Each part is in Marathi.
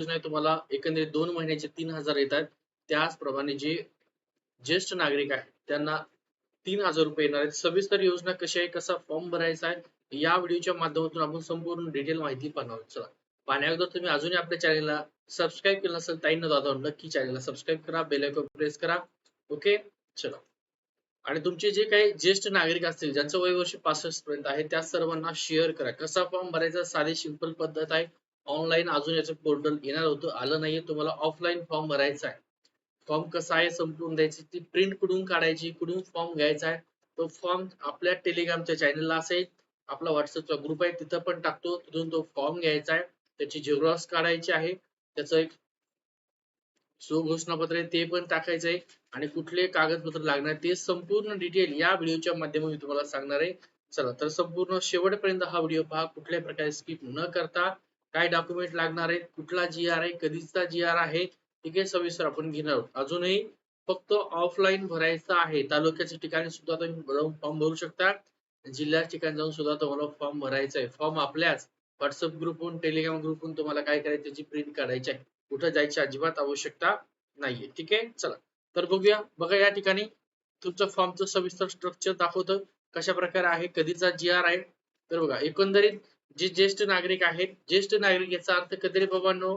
योजना आहे तुम्हाला. एकंदरीत दोन महिन्याचे तीन हजार येतात. त्याचप्रमाणे जे ज्येष्ठ नागरिक आहेत त्यांना तीन हजार रुपये येणार आहेत. सविस्तर योजना कशी आहे कसा फॉर्म भरायचा आहे या व्हिडिओच्या माध्यमातून आपण संपूर्ण डिटेल माहिती पाहणार चला. पाहण्याअगोदर तुम्ही अजूनही आपल्या चॅनलला सबस्क्राईब केलं नसेल ताईंना दादा नक्की चॅनलला सबस्क्राईब करा बेल आयकॉन प्रेस करा. ओके? चला. आणि तुमचे जे काही ज्येष्ठ नागरिक असतील ज्यांचं वय वर्ष पासष्ट पर्यंत आहे त्या सर्वांना शेअर करा. कसा फॉर्म भरायचा साधी सिंपल पद्धत आहे ऑनलाईन अजून याचं पोर्टल येणार होतं. आलं नाहीये. तुम्हाला ऑफलाईन फॉर्म भरायचा आहे. फॉर्म कसा आहे संपवून द्यायची. ती प्रिंट कुठून काढायची कुठून फॉर्म घ्यायचा आहे. तो फॉर्म आपल्या टेलिग्रामच्या चॅनलला असेल. आपला व्हॉट्सअपचा ग्रुप आहे. तिथं पण टाकतो. तिथून तो फॉर्म घ्यायचा आहे. त्याची झेरॉक्स काढायची आहे. त्याचं एक सुघोषणापत्र आहे. ते पण टाकायचं आहे. आणि कुठले कागदपत्र लागणार ते संपूर्ण डिटेल या व्हिडिओच्या माध्यमातून मी तुम्हाला सांगणार आहे. चला तर संपूर्ण शेवटपर्यंत हा व्हिडिओ पहा. कुठल्याही प्रकारे स्किप न करता काय डॉक्युमेंट लागणार आहेत कुठला जी आर आहे कधीचा जी आर आहे ठीक आहे सविस्तर आपण घेणार आहोत. अजूनही फक्त ऑफलाईन भरायचं आहे. तालुक्याच्या ठिकाणी सुद्धा तुम्ही जाऊन फॉर्म भरू शकता. जिल्ह्या ठिकाणी जाऊन सुद्धा तुम्हाला फॉर्म भरायचा आहे. फॉर्म आपल्याच व्हॉट्सअप ग्रुपहून टेलिग्राम ग्रुपहून तुम्हाला काय करायचं त्याची प्रिंट काढायची आहे. कुठं जायची अजिबात आवश्यकता नाहीये. ठीक आहे? चला. तर बघूया. बघा या ठिकाणी तुमचं फॉर्मचं सविस्तर स्ट्रक्चर दाखवतं. कशा प्रकारे आहे कधीचा जी आर आहे. तर बघा एकंदरीत जे ज्येष्ठ नागरिक आहेत ज्येष्ठ नागरिक याचा अर्थ कधी बाबांनो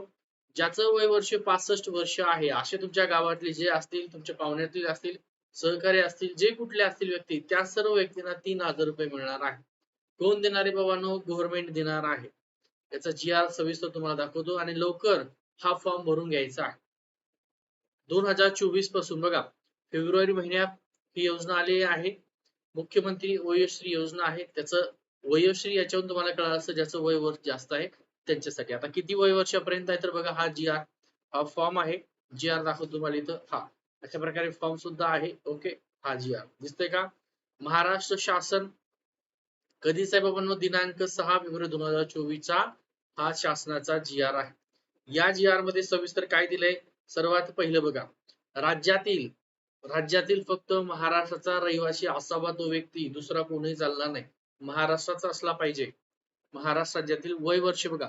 ज्याचं वय वर्ष पासष्ट वर्ष आहे असे तुमच्या गावातले जे असतील तुमच्या पाहुण्यातील असतील सहकारी असतील जे कुठले असतील व्यक्ती त्या सर्व व्यक्तींना तीन हजार रुपये मिळणार आहे. कोण देणारे बाबांनो? गव्हर्नमेंट देणार आहे. याचा जी आर सविस्तर तुम्हाला दाखवतो आणि लवकर हा फॉर्म भरून घ्यायचा आहे. दोन हजार चोवीसपासून बघा फेब्रुवारी महिन्यात ही योजना आलेली आहे. मुख्यमंत्री ओयश्री योजना आहे त्याचं वयोश्री याच्यावरून तुम्हाला कळलं असतं ज्याचं वय वर्ष जास्त आहे त्यांच्यासाठी. आता किती वय वर्षापर्यंत आहे तर बघा हा जी आर हा फॉर्म आहे. जी आर दाखवतो तुम्हाला इथं. हा. अशा प्रकारे फॉर्म सुद्धा आहे. ओके. हा जी आर. दिसतंय का? महाराष्ट्र शासन कधी आहे दिनांक सहा फेब्रुवारी दोन हजार चोवीस चा हा शासनाचा जी आर आहे. या जी आरमध्ये सविस्तर काय दिलंय? सर्वात पहिलं बघा. राज्यातील राज्यातील फक्त महाराष्ट्राचा रहिवासी असावा तो व्यक्ती दुसरा कोणी चालणार नाही. महाराष्ट्राचा असला पाहिजे. महाराष्ट्र राज्यातील वय वर्ष बघा.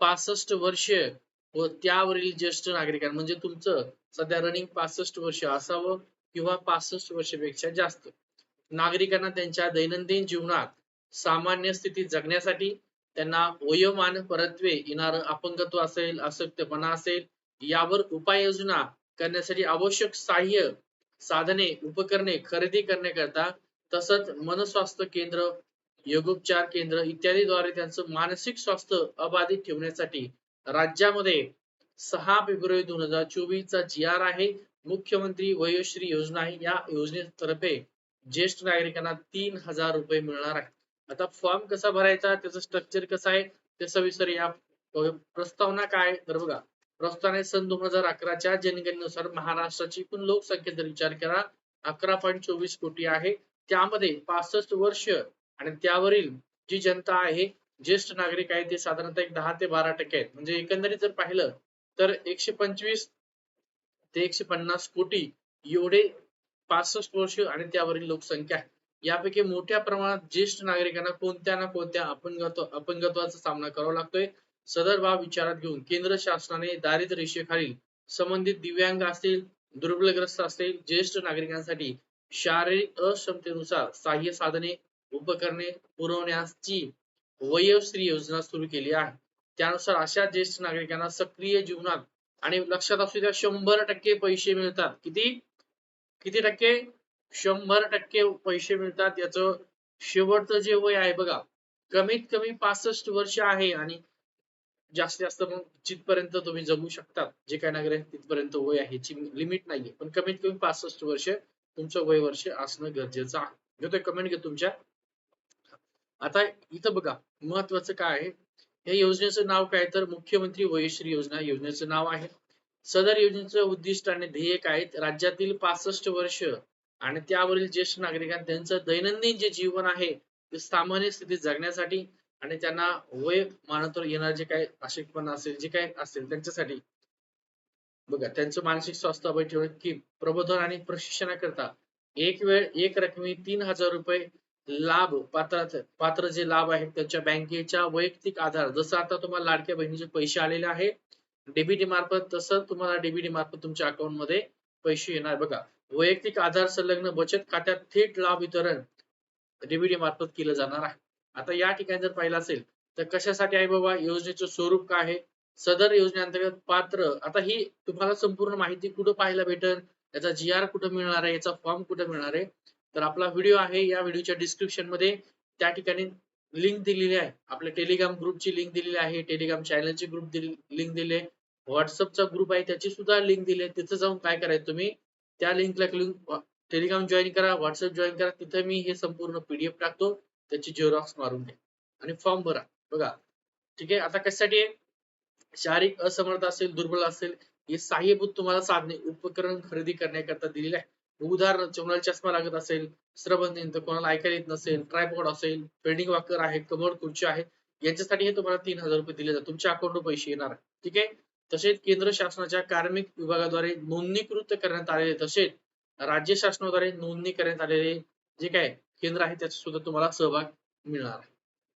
पासष्ट वर्ष व त्यावरील ज्येष्ठ नागरिकांना म्हणजे तुमचं सध्या रनिंग पासष्ट वर्ष असावं किंवा पासष्ट वर्षापेक्षा जास्त. नागरिकांना त्यांच्या दैनंदिन जीवनात सामान्य स्थितीत जगण्यासाठी त्यांना वयोमान परत्वे येणार अपंगत्व असेल असक्तपणा असेल यावर उपाययोजना करण्यासाठी आवश्यक सहाय्य साधने उपकरणे खरेदी करण्याकरता तसंच मनस्वास्थ्य केंद्र योगोपचार केंद्र इत्यादीद्वारे त्यांचं मानसिक स्वास्थ्य अबाधित ठेवण्यासाठी राज्यामध्ये सहा फेब्रुवारी दोन हजार चोवीस चा जी आर आहे. मुख्यमंत्री वयोश्री योजना आहे. या योजनेतर्फे ज्येष्ठ नागरिकांना तीन हजार रुपये मिळणार आहे आता फॉर्म कसा भरायचा त्याचं स्ट्रक्चर कसं आहे ते सविस्तर या प्रस्तावना काय तर बघा प्रस्तावना सन दोन हजार अकराच्या जनगणनेनुसार महाराष्ट्राची एकूण लोकसंख्येचा विचार करा. अकरा पॉईंट चोवीस कोटी आहे. त्यामध्ये पासष्ट वर्ष आणि त्यावरील जी जनता आहे ज्येष्ठ नागरिक आहे ते साधारणतः एक दहा ते बारा टक्के आहेत. म्हणजे एकंदरीत जर पाहिलं तर एकशे पंचवीस ते एकशे पन्नास कोटी एवढे पासष्ट वर्ष आणि त्यावरील लोकसंख्या आहे. यापैकी मोठ्या प्रमाणात ज्येष्ठ नागरिकांना कोणत्या ना कोणत्या अपंगत्व अपंगत्वाचा सामना करावा लागतोय सदर बाब विचारात घेऊन केंद्र शासनाने दारिद्र्य रेषेखालील संबंधित दिव्यांग असतील दुर्बलग्रस्त असतील ज्येष्ठ नागरिकांसाठी शारीरिक अक्षमतेनुसार सहाय्य साधने उपकरणे पुरवण्याची वयोश्री योजना सुरू केली आहे. त्यानुसार अशा ज्येष्ठ नागरिकांना सक्रिय जीवनात आणि लक्षात असू द्या शंभर टक्के पैसे मिळतात. किती? किती टक्के? शंभर टक्के पैसे मिळतात. याचं शेवटचं जे वय आहे बघा कमीत कमी पासष्ट वर्ष आहे आणि जास्तीत जास्त मग जिथपर्यंत तुम्ही जगू शकतात जे काही नागरिक तिथपर्यंत वय आहे याची लिमिट नाहीये. पण कमीत कमी पासष्ट वर्ष तुमचं वय वर्ष असणं गरजेचं आहे. घेतोय कमेंट घे तुमच्या. आता इथं बघा महत्वाचं काय आहे? या योजनेचं नाव काय? तर मुख्यमंत्री वयश्री योजना. योजनेचं नाव आहे. सदर योजनेचं उद्दिष्ट आणि ध्येय काय राज्यातील पासष्ट वर्ष आणि त्यावरील ज्येष्ठ नागरिकांना त्यांचं दैनंदिन जे जीवन आहे ते सामान्य स्थितीत जगण्यासाठी आणि त्यांना वय मानतर येणार जे काही अशक्तपणा असेल जे काही असेल त्यांच्यासाठी. बघा त्यांचं मानसिक स्वास्थ्य अभय ठेवणे की प्रबोधन आणि प्रशिक्षणाकरता एक वेळ एक रकमी तीन हजार रुपये लाभ पात्र पात्र जे लाभ आहेत त्यांच्या बँकेच्या वैयक्तिक आधार. जसं आता तुम्हाला लाडक्या बहिणीचे पैसे आलेले आहे डीबीटी मार्फत तसं तुम्हाला डीबीटी मार्फत तुमच्या अकाउंटमध्ये पैसे येणार. बघा वैयक्तिक आधार संलग्न बचत खात्यात थेट लाभ वितरण डीबीटी मार्फत केलं जाणार आहे. आता या ठिकाणी जर पाहिलं असेल तर कशासाठी आहे बाबा? योजनेचं स्वरूप काय आहे? सदर योजनेअंतर्गत पात्र आता ही तुम्हाला संपूर्ण माहिती कुठं पाहायला भेटेल? याचा जी आर कुठं मिळणार आहे? याचा फॉर्म कुठं मिळणार आहे? तर आपला व्हिडिओ आहे या व्हिडिओच्या डिस्क्रिप्शनमध्ये त्या ठिकाणी लिंक दिलेली आहे. आपल्या टेलिग्राम ग्रुपची लिंक दिलेली आहे टेलिग्राम चॅनलची ग्रुप लिंक दिली आहे. व्हॉट्सअपचा ग्रुप आहे त्याची सुद्धा लिंक दिली आहे. तिथं जाऊन काय करायचं तुम्ही? त्या लिंकला क्लिक टेलिग्राम जॉईन करा व्हॉट्सअप जॉईन करा. तिथं मी हे संपूर्ण पीडीएफ टाकतो. त्याची झेरॉक्स मारून घ्या. आणि फॉर्म भरा. बघा. ठीक आहे? आता कशासाठी आहे? शारीरिक असमर्थ असेल दुर्बल असेल हे सहाय्यभूत तुम्हाला साधने उपकरण खरेदी करण्याकरता दिलेले आहे. उदाहरण कोणाला चष्मा लागत असेल श्रवणयंत्र कोणाला ऐकायला येत नसेल ट्रायपॉड असेल पेंडिंग वाकर आहे कमोड खुर्ची आहे यांच्यासाठी हे तुम्हाला तीन हजार रुपये दिले जातात. तुमच्या अकाउंटवर पैसे येणार आहे ठीक आहे? तसेच केंद्र शासनाच्या कार्मिक विभागाद्वारे नोंदणीकृत करण्यात आलेले तसेच राज्य शासनाद्वारे नोंदणी करण्यात आलेले जे काय केंद्र आहे त्याचा सुद्धा तुम्हाला सहभाग मिळणार आहे.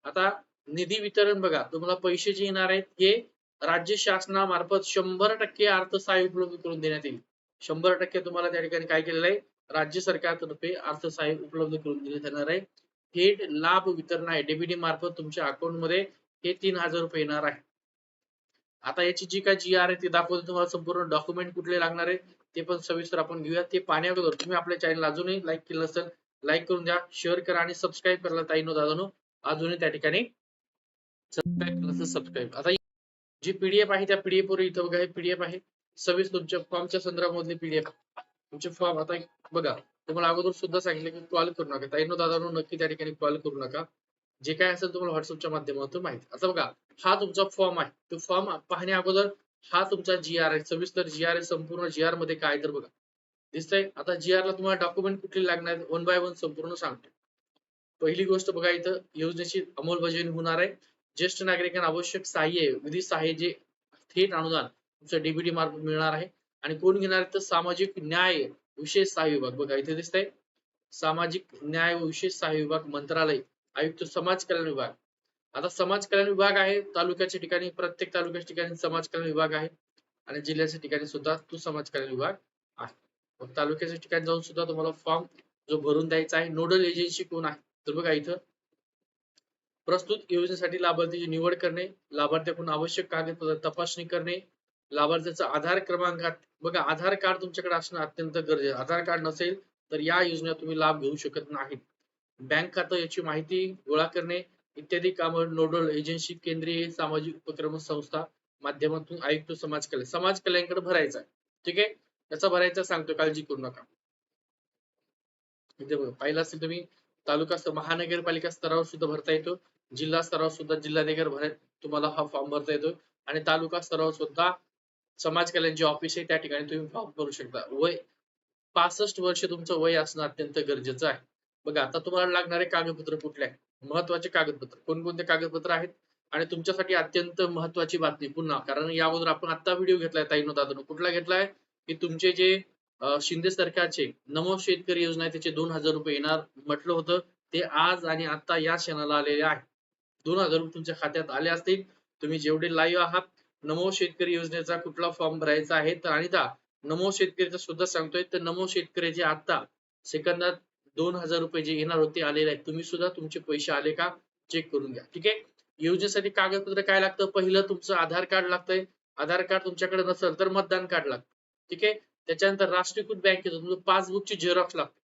आता निधी वितरण बघा तुम्हाला पैसे जे येणार आहेत हे राज्य शासनामार्फत शंभर टक्के अर्थसहाय्य उपलब्ध करून देण्यात येईल. शंभर टक्के तुम्हाला त्या ठिकाणी काय केलेलं आहे? राज्य सरकारतर्फे अर्थसहाय्य उपलब्ध करून दिले जाणार आहे. थेट लाभ वितरण आहे. डीबीटी मार्फत तुमच्या अकाउंटमध्ये हे तीन हजार रुपये येणार आहे. आता याची जी काय जी आर आहे ती दाखवतो तुम्हाला. संपूर्ण डॉक्युमेंट कुठले लागणार आहे ते पण सविस्तर आपण घेऊया ते पाण्यावर तुम्ही आपल्या चॅनल अजूनही लाईक केलं असेल लाईक करून द्या. शेअर करा आणि सबस्क्राईब करायला ताईनो दादानो अजूनही त्या ठिकाणी सबस्क्राईब केलं सबस्क्राईब आता जी पीडीएफ आहे त्या पीडीएफ वर इथं बघा हे पीडीएफ आहे. सव्वीस तुमच्या फॉर्मच्या संदर्भामधली पीडीएफ तुमचे फॉर्म आता बघा तुम्हाला अगोदर सुद्धा सांगितलं की कॉल करू नका. ताईनो दादानो नक्की त्या ठिकाणी कॉल करू नका. जे काय असेल तुम्हाला व्हॉट्सअपच्या माध्यमातून माहिती. आता बघा हा तुमचा फॉर्म आहे. तो फॉर्म पाहण्या अगोदर हा तुमचा जी आर आहे. सविस्तर जी आर आहे संपूर्ण जी आरमध्ये काय तर बघा. दिसतंय? आता जी आर ला तुम्हाला डॉक्युमेंट कुठले लागणार वन बाय वन संपूर्ण सांगतो. पहिली गोष्ट बघा इथं योजनेची अंमलबजावणी होणार आहे. ज्येष्ठ नागरिकांना आवश्यक सहाय्य विधी सहाय्य जे थेट अनुदान तुमचं डीबीटी मार्फत मिळणार आहे. आणि कोण घेणार आहे तर सामाजिक न्याय विशेष सहाय्य विभाग. बघा इथे दिसतंय. सामाजिक न्याय व विशेष सहाय्य विभाग मंत्रालय आयुक्त समाज कल्याण विभाग. आता समाज कल्याण विभाग आहे. तालुक्याच्या ठिकाणी प्रत्येक तालुक्याच्या ठिकाणी समाज कल्याण विभाग आहे. आणि जिल्ह्याच्या ठिकाणी सुद्धा तो समाज कल्याण विभाग आहे. मग तालुक्याच्या ठिकाणी जाऊन सुद्धा तुम्हाला फॉर्म जो भरून द्यायचा आहे नोडल एजन्सी कोण आहे? तर बघा इथं प्रस्तुत योजनेसाठी लाभार्थीची निवड करणे लाभार्थ्याकडून आवश्यक कागदपत्र तपासणी करणे लाभार्थ्याचा आधार क्रमांक बघा आधार कार्ड तुमच्याकडे असणं अत्यंत गरजेचं आधार कार्ड नसेल तर या योजनेत तुम्ही लाभ घेऊ शकत नाहीत. बँक खातं याची माहिती गोळा करणे इत्यादी कामं नोडल एजन्सी केंद्रीय सामाजिक उपक्रम संस्था माध्यमातून आयुक्त समाज कल्याण समाज कल्याणकडे भरायचा ठीक आहे? त्याचा भरायचा सांगतो काळजी करू नका. इथे पाहिलं असेल तुम्ही तालुका महानगरपालिका स्तरावर सुद्धा भरता येतो. जिल्हा स्तरावर सुद्धा जिल्हाधिकारी भरत तुम्हाला हा फॉर्म भरता येतो. आणि तालुका स्तरावर सुद्धा समाज कल्याण जे ऑफिस आहे त्या ठिकाणी तुम्ही फॉर्म भरू शकता. वय पासष्ट वर्ष तुमचं वय असणं अत्यंत गरजेचं आहे. बघा आता तुम्हाला लागणारे कागदपत्र कुठले आहेत? महत्त्वाचे कागदपत्र. कोणकोणते कागदपत्र आहेत? आणि तुमच्यासाठी अत्यंत महत्वाची बातमी पुन्हा कारण या अगोदर आपण आता व्हिडिओ घेतलाय ताईनो दादानो. कुठला घेतलाय? की तुमचे जे शिंदे सरकारचे नमो शेतकरी योजना आहे त्याचे दोन हजार रुपये येणार म्हटलं होतं. ते आज आणि आता या क्षणाला आलेले आहे. दोन हजार रुपये तुमच्या खात्यात आले असतील. तुम्ही जेवढे लाईव्ह आहात नमो शेतकरी योजनेचा कुठला फॉर्म भरायचा आहे? तर अनिता नमो शेतकरीचा सुद्धा सांगतोय तर नमो शेतकरी जे आता सेकंदात दोन हजार रुपये जे येणार होते आलेले आहेत तुम्ही सुद्धा तुमचे पैसे आले का? चेक करून घ्या ठीक आहे? योजनेसाठी कागदपत्र काय लागतं? पहिलं तुमचं आधार कार्ड लागतंय. आधार कार्ड तुमच्याकडे नसेल तर मतदान कार्ड लागतं ठीक आहे? त्याच्यानंतर राष्ट्रीयकृत बँकेचं तुमचं पासबुकची झेरॉक्स लागते.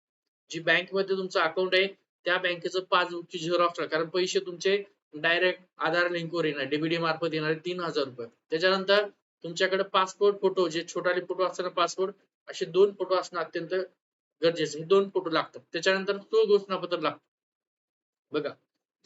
जी बँकेमध्ये तुमचं अकाउंट आहे त्या बँकेचं पासबुकची झेरॉक्स लागते कारण पैसे तुमचे डायरेक्ट आधार लिंकवर येणार डीबीडी मार्फत येणारे तीन हजार रुपये. त्याच्यानंतर तुमच्याकडे पासपोर्ट फोटो जे छोटाले फोटो असताना पासपोर्ट असे दोन फोटो असणं अत्यंत गरजेचं हे दोन फोटो लागतात. त्याच्यानंतर स्वघोषणापत्र लागतं. बघा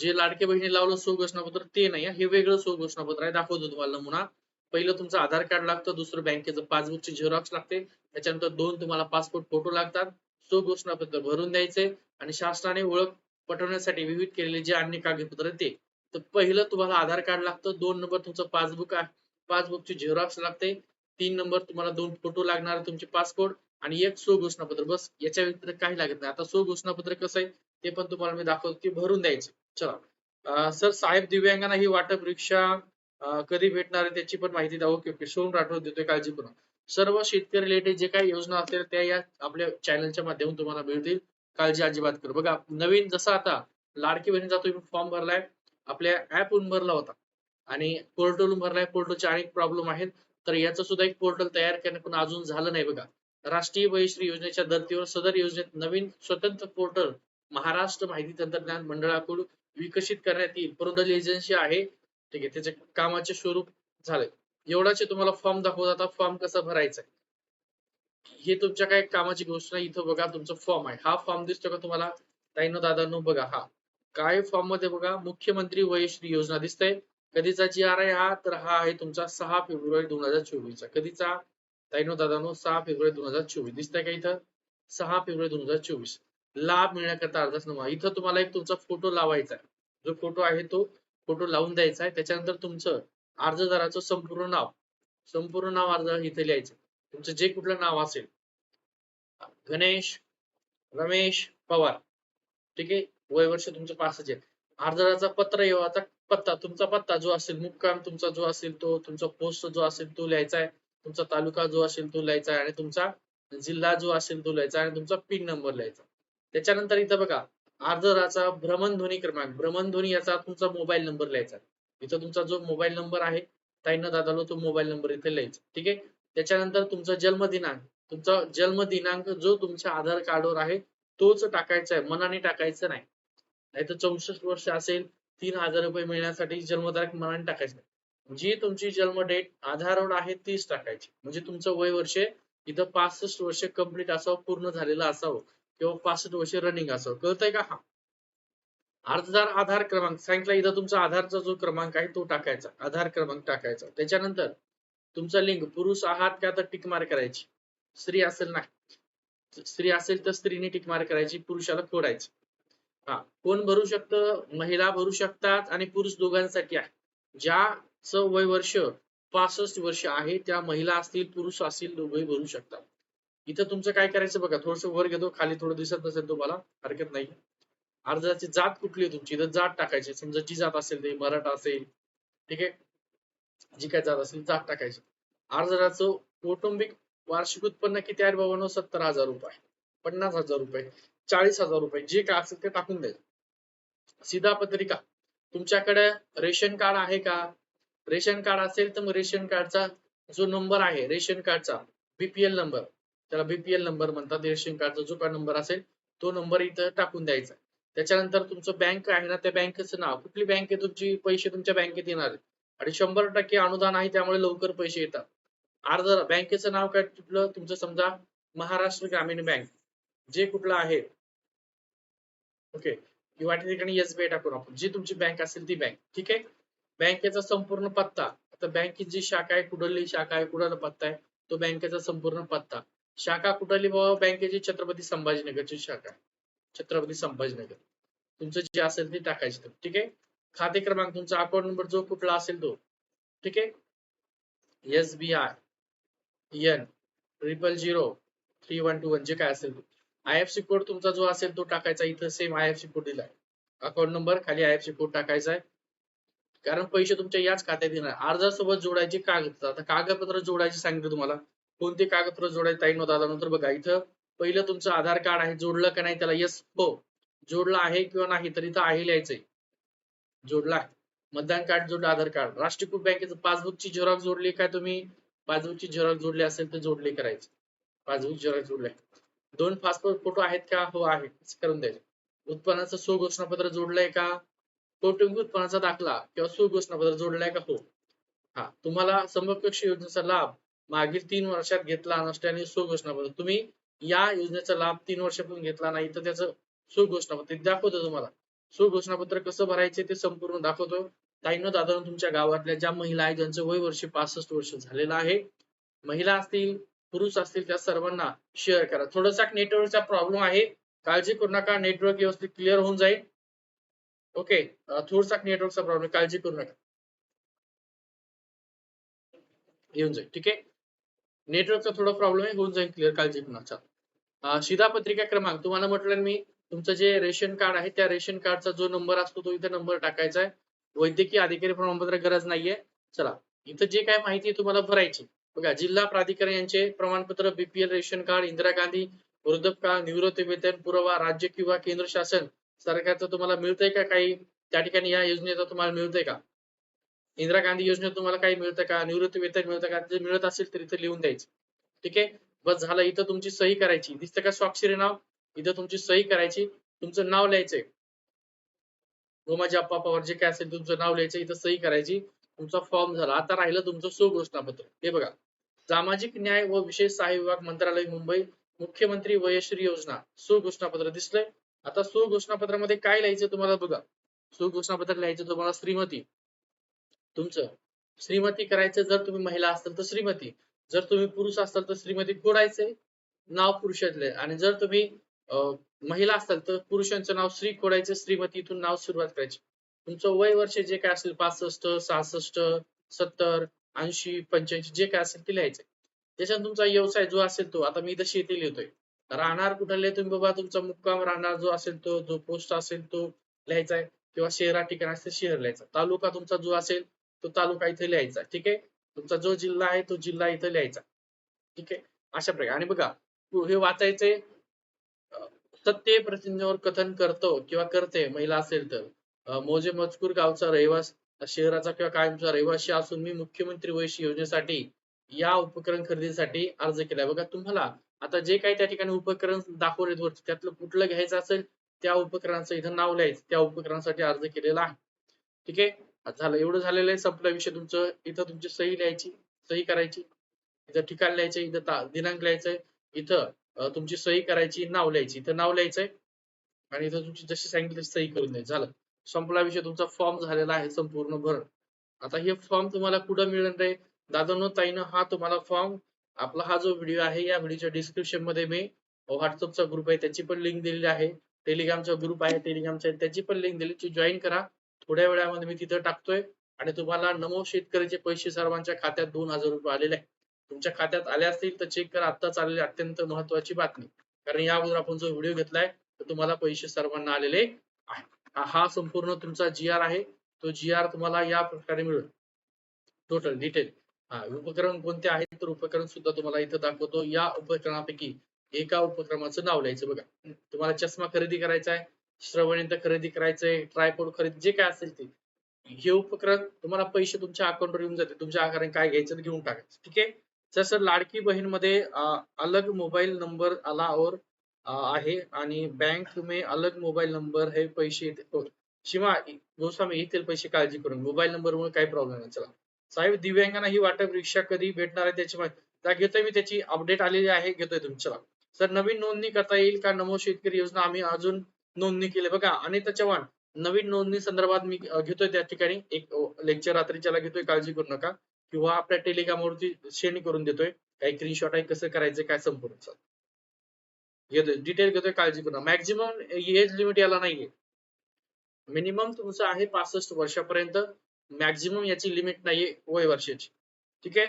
जे लाडके बहिणी लावलं सो घोषणापत्र ते नाही हे वेगळं सो घोषणापत्र आहे दाखवतो तुम्हाला नमुना. पहिलं तुमचं आधार कार्ड लागतं दुसरं बँकेचं पासबुकची झेरॉक्स लागते. त्याच्यानंतर दोन तुम्हाला पासपोर्ट फोटो लागतात. स्वघोषणापत्र भरून द्यायचे आणि शासनाने ओळख पटवण्यासाठी विविध केलेले जे अन्य कागदपत्र ते. तर पहिलं तुम्हाला आधार कार्ड लागतं दोन नंबर तुमचं पासबुक आहे पासबुकची झेरॉक्स लागते तीन नंबर तुम्हाला दोन फोटो लागणार तुमचे पासपोर्ट आणि एक स्वघोषणापत्र. बस याच्या व्यतिरिक्त काही लागत नाही. आता स्वघोषणापत्र कसं आहे ते पण तुम्हाला मी दाखवतो ते भरून द्यायचं. चला. सर साहेब दिव्यांगांना ही वाटप रिक्षा कधी भेटणार आहे त्याची पण माहिती द्या. Okay okay. सोडून राठोड देतोय काळजीपूर्ण सर्व शेतकरी रिलेटेड जे काही योजना असतील त्या या आपल्या चॅनलच्या माध्यमातून तुम्हाला मिळतील. काळजी अजिबात करू. बघा नवीन जसं आता लाडकी बहिणीचा जातो फॉर्म भरलाय. आपल्या ऍप भरला होता. आणि पोर्टलवरून भरलाय पोर्टलचे अनेक प्रॉब्लेम आहेत. तर याचं सुद्धा एक पोर्टल तयार करणं पण अजून झालं नाही बघा. राष्ट्रीय वयश्री योजनेच्या धर्तीवर सदर योजनेत नवीन स्वतंत्र पोर्टल महाराष्ट्र माहिती तंत्रज्ञान मंडळाकडून विकसित करण्यात येईल. पोर्टल एजन्सी आहे. ठीक आहे. त्याचे कामाचे स्वरूप झालंय. एवढाचे तुम्हाला फॉर्म दाखवत आता फॉर्म कसा भरायचा हे तुमच्या काय कामाची गोष्ट नाही इथं बघा. तुमचा फॉर्म आहे. हा फॉर्म दिसतो का तुम्हाला? ताईनो दादांनो बघा. हा. काय फॉर्ममध्ये बघा मुख्यमंत्री वयश्री योजना दिसतंय. कधीचा जी आर आहे हा तर हा आहे तुमचा सहा फेब्रुवारी दोन हजार चोवीसचा. कधीचा? ताईनो दादांनो सहा फेब्रुवारी दोन हजार चोवीस. दिसतंय का इथं? सहा फेब्रुवारी दोन हजार चोवीस. लाभ मिळण्याकरता अर्जाच इथं तुम्हाला एक तुमचा फोटो लावायचा आहे. जो फोटो आहे तो फोटो लावून द्यायचा आहे. त्याच्यानंतर तुमचं अर्जदाराचं संपूर्ण नाव संपूर्ण नाव अर्ज इथे लिहायचं तुमचं जे कुठलं नाव असेल गणेश रमेश पवार. ठीक आहे? वय वर्ष तुमचं पासष्ट आहे अर्जदाराचा पत्र येवाचा पत्ता तुमचा पत्ता जो असेल मुक्काम तुमचा जो असेल तो तुमचा पोस्ट जो असेल तो लिहायचा आहे. तुमचा तालुका जो असेल तो लिहायचा आहे. आणि तुमचा जिल्हा जो असेल तो लिहायचा आणि तुमचा पिन नंबर लिहायचा त्याच्यानंतर इथं बघा अर्जदाराचा भ्रमणध्वनी क्रमांक. भ्रमणध्वनी याचा तुमचा मोबाईल नंबर लिहायचा इथं तुमचा जो मोबाईल नंबर आहे ताईनं दादाला तो मोबाईल नंबर इथे लिहायचा ठीक आहे? त्याच्यानंतर तुमचा जन्मदिनांक. तुमचा जन्मदिनांक जो तुमच्या आधार कार्डवर आहे तोच टाकायचा आहे. मनाने टाकायचं नाही. नाही तर चौसष्ट वर्ष असेल तीन हजार रुपये मिळण्यासाठी जन्मतारीख मनाने टाकायची. जी तुमची जन्म डेट आधारवर आहे तीच टाकायची. म्हणजे तुमचं वय वर्ष इथं पासष्ट वर्ष कंप्लीट असावं पूर्ण झालेलं असावं किंवा पासष्ट वर्ष रनिंग असावं. कळतंय का? हा. अर्जदार आधार क्रमांक सांगितलं इथं तुमचा आधारचा जो क्रमांक आहे तो टाकायचा. आधार क्रमांक टाकायचा. त्याच्यानंतर तुमचा लिंग पुरुष आहात का तर टिकमार करायची. स्त्री असेल ना? स्त्री असेल तर स्त्रीने टिकमार करायची पुरुषाला फोडायची. हा कोण भरू शकतं? महिला भरू शकतात आणि पुरुष दोघांसाठी आहे. ज्याचं वय वर्ष पासष्ट वर्ष आहे त्या महिला असतील पुरुष असतील दोघेही भरू शकतात. इथं तुमचं काय करायचं बघा थोडस वर घेतो खाली थोडं दिसत नसेल तुम्हाला हरकत नाही. अर्जाची जात कुठली आहे तुमची? इथं जात टाकायची समजा जी जात असेल ते मराठा असेल ठीक आहे? जी काय जात असेल जात टाकायची. अर्जाचं कौटुंबिक वार्षिक उत्पन्न किती आहे? बाबांनो सत्तर हजार रुपये पन्नास हजार रुपये. चाळीस हजार रुपये जे काय असेल ते टाकून द्यायचं सीधा पत्रिका तुमच्याकडे रेशन कार्ड आहे का? रेशन कार्ड असेल तर मग रेशन कार्डचा जो नंबर आहे रेशन कार्डचा बीपीएल नंबर त्याला बीपीएल नंबर म्हणतात. रेशन कार्डचा जो काय नंबर असेल तो नंबर इथं टाकून द्यायचा त्याच्यानंतर तुमचं बँक आहे ना त्या बँकेचं नाव. कुठली बँक आहे तुमची? पैसे तुमच्या बँकेत येणार आणि शंभर टक्के अनुदान आहे त्यामुळे लवकर पैसे येतात. अर्ज बँकेचं नाव काय? कुठलं? तुमचं समजा महाराष्ट्र ग्रामीण बँक. जे कुठलं आहे ओके किंवा त्या ठिकाणी एसबीआय टाकून आपण. जी तुमची बँक असेल ती बँक ठीक आहे? बँकेचा संपूर्ण पत्ता. आता बँकेची जी शाखा आहे कुडली शाखा आहे कुठला पत्ता आहे तो बँकेचा संपूर्ण पत्ता. शाखा कुठली बाबा? बँकेची छत्रपती संभाजीनगरची शाखा आहे. छत्रपती संभाजीनगर. तुमचं जे असेल ते टाकायचं ठीक आहे? खाते क्रमांक तुमचा अकाउंट नंबर जो कुठला असेल तो. ठीक आहे? S B I N triple zero three one two one जे काय असेल आयएफसी कोड तुमचा जो असेल तो टाकायचा. इथं same I F C code दिलाय. अकाउंट नंबर खाली आय एफ सी कोड टाकायचा आहे. कारण पैसे तुमच्या याच खात्यात येणार. अर्जासोबत जोडायचे कागदपत्र आता कागदपत्र जोडायचे सांगितलं तुम्हाला. कोणते कागदपत्र जोडायचे ताई दादा नंतर बघा. इथं पहिलं तुमचं आधार कार्ड आहे. जोडलं का नाही त्याला यस हो. जोडलं आहे किंवा नाही तर इथं आहे लिहायचंय. जोडला आहे. मतदान कार्ड जोडलं आधार कार्ड. राष्ट्रीयकृत बँकेचं पासबुकची झेरॉक्स जोडली काय तुम्ही? पासबुकची झेरॉक्स जोडली असेल तर जोडले करायचे. पासबुक झेरॉक्स जोडले दोन पासपोर्ट फोटो आहेत का? हो आहे करून द्यायचे. उत्पन्नाचं सुघोषणापत्र जोडलंय का? कौटुंबिक उत्पन्नाचा दाखला किंवा सुघोषणापत्र जोडलाय का? हो. हा तुम्हाला समकक्ष योजनेचा लाभ मागील तीन वर्षात घेतला नसल्याने सुघोषणापत्र तुम्ही या योजनेचा लाभ तीन वर्षापासून घेतला नाही तर त्याचं सुघोषणापत्र दाखवतो तुम्हाला. सुघोषणापत्र कसं भरायचे ते संपूर्ण दाखवतो. ताईनं दादा तुमच्या गावातल्या ज्या महिला आहेत ज्यांचं वय वर्ष पासष्ट वर्ष झालेलं आहे. महिला असतील पुरुष असतील त्या सर्वांना शेअर करा. थोडासा नेटवर्कचा प्रॉब्लेम आहे. काळजी करू नका नेटवर्क व्यवस्थित क्लिअर होऊन जाईल. ओके थोडासा नेटवर्कचा प्रॉब्लेम काळजी करू नका. येऊन जाईल. ठीक आहे? नेटवर्कचा थोडा प्रॉब्लेम आहे होऊन जाईल क्लिअर काळजी करू नका. शिधा पत्रिका क्रमांक. तुम्हाला म्हटलं मी तुमचं जे रेशन कार्ड आहे त्या रेशन कार्डचा जो नंबर असतो तो इथे नंबर टाकायचा आहे. वैद्यकीय अधिकारी प्रमाणपत्र गरज नाहीये. चला इथं जे काय माहिती तुम्हाला भरायची बघा जिल्हा प्राधिकरण यांचे प्रमाणपत्र BPL ration card Indira Gandhi वृद्धकाळ निवृत्ती वेतन पुरावा राज्य किंवा केंद्र शासन सरकारचं तुम्हाला मिळतंय का काही? त्या ठिकाणी या योजनेचा तुम्हाला मिळतंय का? इंदिरा गांधी योजनेत तुम्हाला काही मिळतं का? निवृत्ती वेतन मिळतं का? जर मिळत असेल तर इथं लिहून द्यायचं. ठीक आहे? बस झालं. इथं तुमची सही करायची. दिसतं का स्वाक्षरी नाव? इथं तुमची सही करायची. तुमचं नाव लिहायचंय. गोमाजी अप्पा पवार जे काय असेल तुमचं नाव लिहायचं. इथं सही करायची. तुमचा फॉर्म झाला. आता राहिलं तुमचं सुघोषणापत्र. हे बघा. सामाजिक न्याय व विशेष सहाय्य विभाग मंत्रालय मुंबई मुख्यमंत्री वयश्री योजना. सुघोषणापत्र दिसलंय. आता सुघोषणापत्रामध्ये काय लिहायचं तुम्हाला बघा. सुघोषणापत्र लिहायचं तुम्हाला श्रीमती. तुमचं. श्रीमती करायचं जर तुम्ही महिला असाल तर श्रीमती. जर तुम्ही पुरुष असाल तर श्रीमती खोडायचंय. नाव पुरुषातले आणि जर तुम्ही महिला असाल तर पुरुषांचं नाव श्री खोडायचं श्रीमती इथून नाव सुरुवात करायची. तुमचं वय वर्ष जे काय असेल पासष्ट सहासष्ट सत्तर ऐंशी पंच्याऐंशी जे काय असेल ते लिहायचं. त्याच्यात तुमचा व्यवसाय जो असेल तो आता मी इथं शेती लिहितोय. राहणार कुठं लिहितोय तुम्ही बाबा तुमचा मुक्काम राहणार जो असेल तो जो पोस्ट असेल तो लिहायचा आहे किंवा शहरा ठिकाण असेल शहर लिहायचा. तालुका तुमचा जो असेल तो तालुका इथे लिहायचा ठीक आहे? तुमचा जो जिल्हा आहे तो जिल्हा इथे लिहायचा ठीक आहे? अशा प्रकारे. आणि बघा हे वाचायचे सत्य प्रतिज्ञेवर कथन करतो किंवा करते महिला असेल तर. मोजे मजकूर गावचा रहिवास शहराचा किंवा कायमचा रहिवासी असून मी मुख्यमंत्री वैश्य योजनेसाठी या उपकरण खरेदीसाठी अर्ज केलाय. बघा तुम्हाला आता जे काही त्या ठिकाणी उपकरण दाखवलेत वरती त्यातलं कुठलं घ्यायचं असेल त्या उपकरणाचं इथं नाव लिहायचं त्या उपकरणासाठी अर्ज केलेला आहे. ठीक आहे? झालं एवढं झालेलं आहे संपला विषय तुमचं. इथं तुमची सही लिहायची सही करायची इथं ठिकाण लिहायचं इथं दिनांक लिहायचंय इथं तुमची सही करायची नाव लिहायची इथं नाव लिहायचंय. आणि इथं तुमची जशी सांगितली तशी सही करून द्यायची. झालं. संपला विषय तुमचा फॉर्म झालेला आहे संपूर्ण भरण आता हे फॉर्म तुम्हाला कुठं मिळणार आहे? दादानो ताईनं हा तुम्हाला फॉर्म आपला हा जो व्हिडिओ आहे या व्हिडिओच्या डिस्क्रिप्शनमध्ये मी व्हॉट्सअपचा ग्रुप आहे त्याची पण लिंक दिलेली आहे. टेलिग्रामचा ग्रुप आहे टेलिग्रामचा त्याची पण लिंक दिली ती जॉईन करा. थोड्या वेळामध्ये मी तिथं टाकतोय आणि तुम्हाला नमो शेतकऱ्याचे पैसे सर्वांच्या खात्यात दोन हजार रुपये आलेले आहेत. तुमच्या खात्यात आले असतील तर चेक करा. आत्ताच आलेली अत्यंत महत्वाची बातमी. कारण या अगोदर आपण जो व्हिडिओ घेतलाय तर तुम्हाला पैसे सर्वांना आलेले आहेत. हा- संपूर्ण तुमचा जी आर आहे. तो जी आर तुम्हाला या प्रकारे मिळेल. टोटल डिटेल हा उपकरण कोणते आहेत तर उपकरण सुद्धा तुम्हाला इथं दाखवतो. या उपक्रमापैकी एका उपक्रमाचं नाव लिहायचं बघा. तुम्हाला चष्मा खरेदी करायचा आहे श्रवण यंत्र खरेदी करायचंय ट्रायपोर्ड खरेदी जे काय असेल ते. हे उपक्रम तुम्हाला पैसे तुमच्या अकाउंटवर येऊन जाते तुमच्या आकाराने काय घ्यायचं घेऊन टाकायचं. ठीक आहे? जसं लाडकी बहीणमध्ये अलग मोबाईल नंबर आला और आहे आणि बँक में अलग मोबाईल नंबर हे पैसे हो, शिवा गोस्वामी येथील पैसे काळजी करून. मोबाईल नंबर मुळे काही प्रॉब्लेम नाही. चला. साहेब दिव्यांगांना ही वाटप रिक्षा कधी भेटणार आहे त्याची माहिती. त्या घेतोय मी त्याची अपडेट आलेली आहे घेतोय तुम्ही. चला. सर नवीन नोंदणी करता येईल का? नमो शेतकरी योजना आम्ही अजून नोंदणी केली. बघा अनिता चव्हाण नवीन नोंदणी संदर्भात मी घेतोय त्या ठिकाणी. एक लेक्चर रात्रीच्याला घेतोय काळजी करू नका. किंवा आपल्या टेलिग्रामवरती शेअर करून देतोय. काही स्क्रीनशॉट आहे कसं करायचं काय संपूर्ण. चला. घेतोय डिटेल घेतोय काळजी करू मॅक्झिमम एज लिमिट याला नाहीये. मिनिमम तुमचं आहे पासष्ट वर्षापर्यंत. मॅक्झिमम याची लिमिट नाहीये वय वर्षाची. ठीक आहे?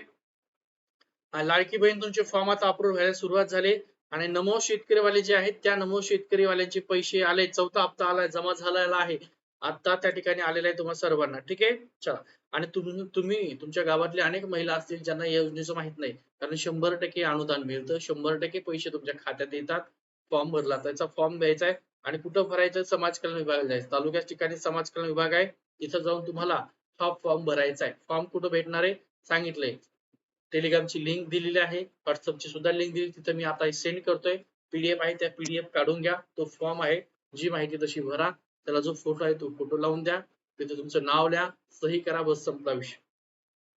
लाडकी बहीण तुमचे फॉर्म आता अप्रूव्ह व्हायला सुरुवात झाली आणि नमो शेतकरीवाले जे आहेत त्या नमो शेतकरीवाल्यांचे पैसे आले चौथा हप्ता आलाय जमा झालेला आहे. आता त्या ठिकाणी आलेला आहे तुम्हाला सर्वांना. ठीक आहे? चला. आणि तुम्ही तुम्ही तुमच्या गावातले अनेक महिला असतील ज्यांना या योजनेचं माहीत नाही. कारण शंभर टक्के अनुदान मिळतं. शंभर टक्के पैसे तुमच्या खात्यात येतात. फॉर्म भरला त्याचा फॉर्म द्यायचा आहे. आणि कुठं भरायचं? समाज कल्याण विभागाला जायचं. तालुक्याच्या ठिकाणी समाज कल्याण विभाग आहे. तिथं जाऊन तुम्हाला हा फॉर्म भरायचा आहे. फॉर्म कुठं भेटणार आहे? सांगितलंय. टेलिग्रामची लिंक दिलेली आहे. व्हॉट्सअपची सुद्धा लिंक दिली. तिथं मी आता सेंड करतोय. पीडीएफ आहे. त्या पीडीएफ काढून घ्या. तो फॉर्म आहे. जी माहिती तशी भरा. त्याला जो फोटो आहे तो फोटो लावून द्या तिथे तुमचं नाव लिहा सही करा बस संपला विषय.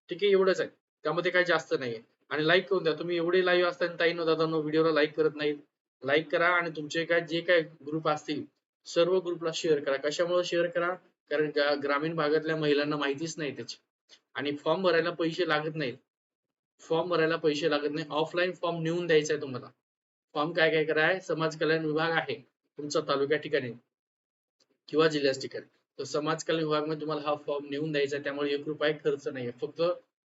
ठीक आहे एवढंच आहे. त्यामध्ये काही जास्त नाहीये. आणि लाईक करून द्या. तुम्ही एवढे लाईव्ह असताना ताईनो दादानो व्हिडिओला लाईक करत नाहीत. लाईक करा आणि तुमचे काय जे काय ग्रुप असतील सर्व ग्रुपला शेअर करा. कशामुळे शेअर करा? कारण ग्रामीण भागातल्या महिलांना माहितीच नाही त्याची. आणि फॉर्म भरायला पैसे लागत नाहीत. फॉर्म भरायला पैसे लागत नाही. ऑफलाईन फॉर्म नेऊन द्यायचा आहे तुम्हाला. फॉर्म काय काय कराय? समाज कल्याण विभाग आहे. तुमचा तालुक्या ठिकाणी. किंवा जिल्ह्याच्या ठिकाणी तर समाज कल्याण विभागामध्ये तुम्हाला हा फॉर्म नेऊन द्यायचा आहे. त्यामुळे एक रुपये खर्च नाहीये फक्त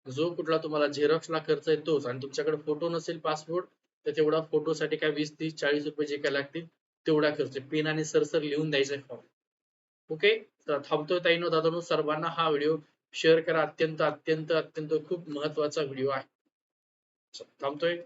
जो कुठला तुम्हाला झेरॉक्सला खर्च आहे तोच. आणि तुमच्याकडे फोटो नसेल पासपोर्ट तर तेवढा फोटोसाठी काय वीस तीस चाळीस रुपये जे काय लागतील तेवढा खर्च पेन आणि सरसर लिहून द्यायचा फॉर्म ओके तर थांबतोय ताईनो दादानो. सर्वांना हा व्हिडिओ शेअर करा. अत्यंत अत्यंत अत्यंत खूप महत्त्वाचा व्हिडिओ आहे. थांबतोय.